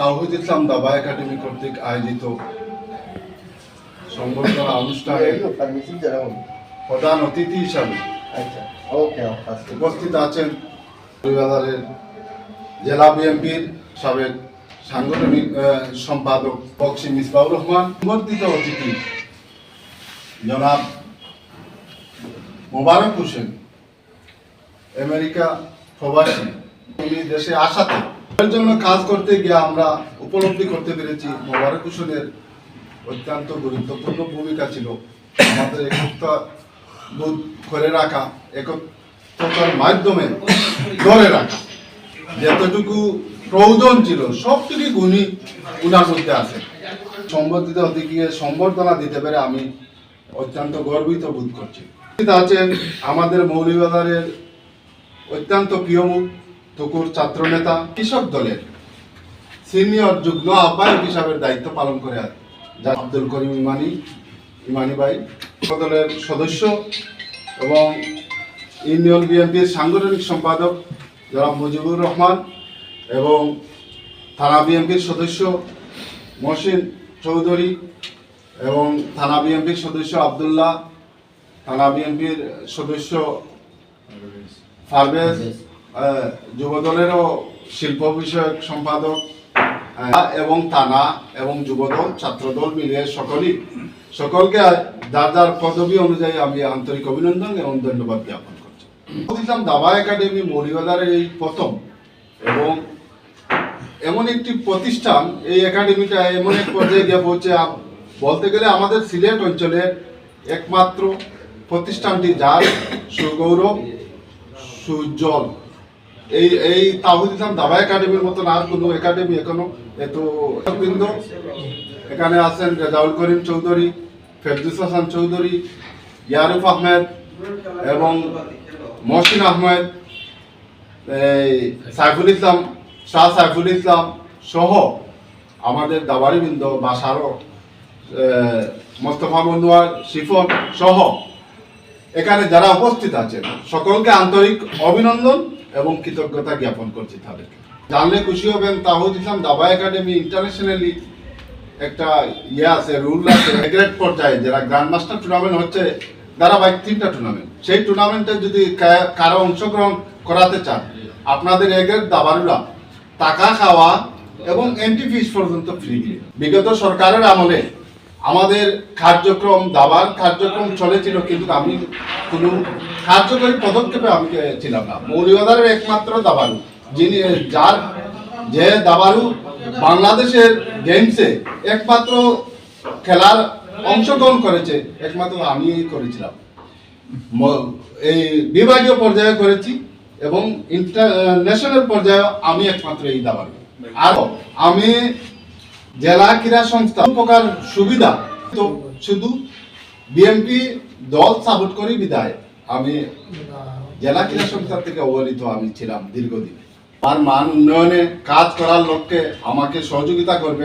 তাওহিদ ইসলাম দাবা একাডেমি কর্তৃক আয়োজিত সংবর্ধনা অনুষ্ঠানে প্রধান অতিথি হিসাবে উপস্থিত আছেন জেলা বিএনপির সাবেক সাংগঠনিক সম্পাদক বক্সি মিসবাউর রহমান সমর্থিত অতিথি জনাব মোবারক হোসেন, আমেরিকা প্রবাসী উনি দেশে আসাতে জন্য কাজ করতে গিয়ে আমরা উপলব্ধি করতে পেরেছি, মোবারক হোসেনের অত্যন্ত গুরুত্বপূর্ণ ভূমিকা ছিল আমাদের একতা বোধ করে রাখা, একত্রতার মাধ্যমে ধরে রাখা। যতটুকু প্রয়োজন ছিল সবটুকু গুণই উনার মধ্যে আছে। সম্বর্ধিত অতিথিকে সম্বর্ধনা দিতে পেরে আমি অত্যন্ত গর্বিত বোধ করছি। আছেন আমাদের মৌলিবাজারের অত্যন্ত প্রিয় মুখ তুকুর ছাত্রনেতা কৃষক দলের সিনিয়র যুগ্ম আহ্বায়ক হিসাবে দায়িত্ব পালন করে যা আব্দুল করিম ইমানি ইমানি ভাই দলের সদস্য এবং ইউনিয়ন বিএনপির সাংগঠনিক সম্পাদক জনাব মুজিবুর রহমান এবং থানা বিএনপির সদস্য মহসিন চৌধুরী এবং থানা বিএনপির সদস্য আবদুল্লাহ থানা বিএনপির সদস্য আহ, যুবদলেরও শিল্প বিষয়ক সম্পাদক এবং থানা এবং যুবদল, ছাত্রদল মিলিয়ে সকলেই, সকলকে যার যার পদবি অনুযায়ী আমি আন্তরিক অভিনন্দন এবং ধন্যবাদ জ্ঞাপন করছি। দাবা একাডেমি মৌলিবাজারের এই প্রথম এবং এমন একটি প্রতিষ্ঠান, এই একাডেমিটা এমন এক পর্যায়ে গিয়ে পৌঁছে, বলতে গেলে আমাদের সিলেট অঞ্চলের একমাত্র প্রতিষ্ঠানটি যার সুগৌরব, সুজল এই এই তাহুদ ইসলাম দাবা একাডেমির মতন আর কোনো একাডেমি এখনও এত বৃন্দ এখানে আছেন রেজাউল করিম চৌধুরী, ফেরদুস হাসান চৌধুরী, ইয়ারুফ আহমেদ এবং মহসিন আহমেদ, এই সাইফুল ইসলাম, শাহ সাইফুল ইসলাম সহ আমাদের দাবারিবৃন্দ বাসারও মোস্তফা মন্দুয়ার শিফন সহ। এখানে যারা উপস্থিত আছেন, সকলকে আন্তরিক অভিনন্দন। এবং কৃতজ্ঞতা জ্ঞাপন করছি তাদেরকে। জানলে খুশি হবেন, তাহুদ ইসলাম দাবা একাডেমি ইন্টারন্যাশনালি একটা ইয়ে আছে রুল আছে গ্রেড পর্যায়ে, যারা গ্র্যান্ড মাস্টার টুর্নামেন্ট হচ্ছে, ধারাবাহিক তিনটা টুর্নামেন্ট সেই টুর্নামেন্টে যদি কারও অংশগ্রহণ করাতে চান, আপনাদের এগের দাবারুরা, টাকা খাওয়া এবং এন্ট্রি ফিস পর্যন্ত ফ্রি বিগত সরকারের আমলে আমাদের কার্যক্রম, দাবার কার্যক্রম চলেছিল, কিন্তু আমি কোনো কার্যকরী পদক্ষেপে আমি ছিলাম না। মৌলিবাজারের একমাত্র দাবারু যিনি যার যে দাবারু বাংলাদেশের গেমসে একমাত্র খেলার অংশগ্রহণ করেছে, একমাত্র আমি করেছিলাম। এই বিভাগীয় পর্যায়ে করেছি এবং ইন্টারন্যাশনাল পর্যায়ে আমি একমাত্র এই দাবারু আর আমি জেলা ক্রীড়া সংস্থা প্রকার সুবিধা। তো শুধু বিএনপি দল সাপোর্ট করি বিদায়। আমি জেলা ক্রীড়া সংস্থা থেকে অবহেলিত আমি ছিলাম দীর্ঘদিন। আর মান উন্নয়নে কাজ করার লক্ষ্যে আমাকে সহযোগিতা করবে।